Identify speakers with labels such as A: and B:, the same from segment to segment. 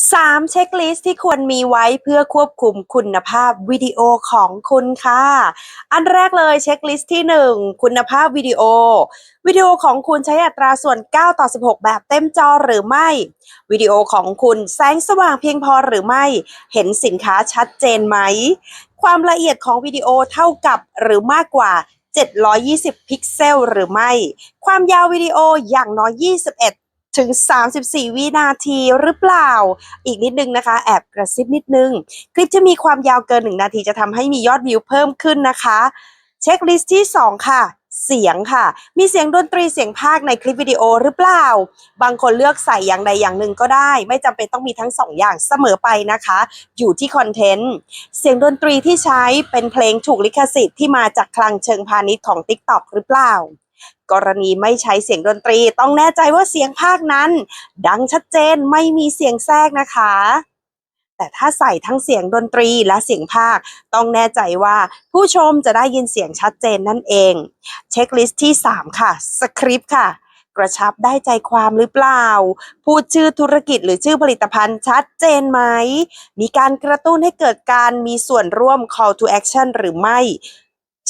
A: 3 เช็คลิสต์ที่ควรมีไว้เพื่อควบคุมคุณภาพวิดีโอของคุณค่ะ อันแรกเลยเช็คลิสต์ที่ 1 คุณภาพวิดีโอ วิดีโอของคุณใช้อัตราส่วน 9 ต่อ 16 แบบเต็มจอหรือไม่ วิดีโอของคุณแสงสว่างเพียงพอหรือไม่ เห็นสินค้าชัดเจนไหม ความละเอียดของวิดีโอเท่ากับหรือมากกว่า 720 พิกเซลหรือไม่ ความยาววิดีโออย่างน้อย 21 ถึง 34 วินาทีหรือเปล่า อีกนิดนึงนะคะ แอบกระซิบนิดนึง คลิปที่มีความยาวเกิน 1 นาทีจะทำให้มียอดวิวเพิ่มขึ้นนะคะ เช็คลิสต์ที่ 2 ค่ะเสียงค่ะ มีเสียงดนตรีเสียงภาคในคลิปวิดีโอหรือเปล่า บางคนเลือกใส่อย่างใดอย่างหนึ่งก็ได้ ไม่จำเป็นต้องมีทั้งสองอย่างเสมอไปนะคะ อยู่ที่คอนเทนต์ เสียงดนตรีที่ใช้เป็นเพลงถูกลิขสิทธิ์ที่มาจากคลังเชิงพาณิชย์ของ TikTok หรือเปล่า กรณีไม่ใช้เสียงดนตรีต้องแน่ใจว่าเสียงภาคนั้น ดังชัดเจนไม่มีเสียงแทรกนะคะ แต่ถ้าใส่ทั้งเสียงดนตรีและเสียงภาค ต้องแน่ใจว่าผู้ชมจะได้ยินเสียงชัดเจนนั่นเอง เช็คลิสต์ที่ 3 ค่ะ สคริปต์ค่ะกระชับได้ใจความหรือเปล่า พูดชื่อธุรกิจหรือชื่อผลิตภัณฑ์ชัดเจนไหม มีการกระตุ้นให้เกิดการมีส่วนร่วม call to action หรือไม่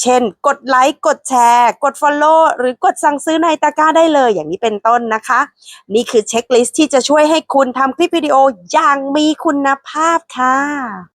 A: เช่น กดไลค์กดแชร์ กด Follow หรือกดสั่งซื้อในตะกร้าได้เลยอย่างนี้เป็นต้นนะคะ นี่คือเช็คลิสต์ที่จะช่วยให้คุณทำคลิปวิดีโออย่างมีคุณภาพค่ะ